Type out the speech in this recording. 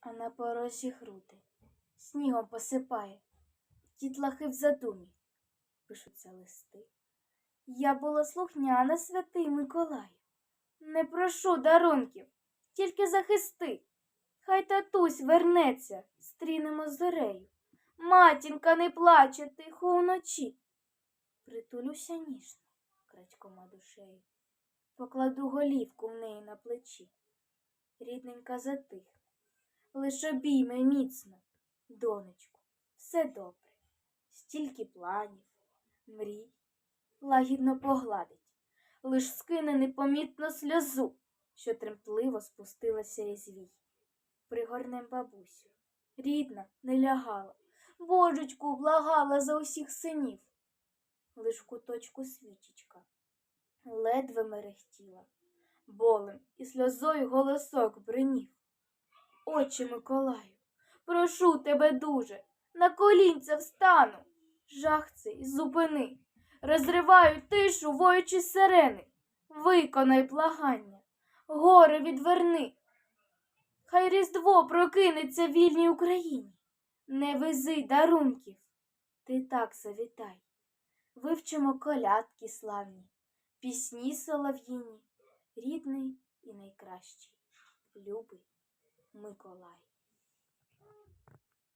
а на порожі груди снігом посипає. Дітлахи в задумі пишуться листи. Я була слухняна, святий Миколаю. Не прошу дарунків, тільки захисти. Хай татусь вернеться, стрінемо зорею. Матінка не плаче тихо вночі. Притулюся ніжно, крадькома душею, покладу голівку в неї на плечі. Рідненька затихне, лиш обійме міцно, донечку, все добре, стільки планів, мрій, лагідно погладить, лиш скине непомітно сльозу, що тремтливо спустилася із вій. Пригорнем бабусю, рідна не лягала, божечку благала за усіх синів. Лиш в куточку свічечка ледве мерехтіла, болем і сльозою голосок бринів. Отче Миколаю, прошу тебе дуже, на колінця встану. Жах цей зупини, розриваю тишу воючі сирени. Виконай благання, горе відверни. Хай Різдво прокинеться в вільній Україні. Не вези дарунків, ти так завітай. Вивчимо колядки славні, пісні солов'їні, рідний і найкращий, любий Миколай.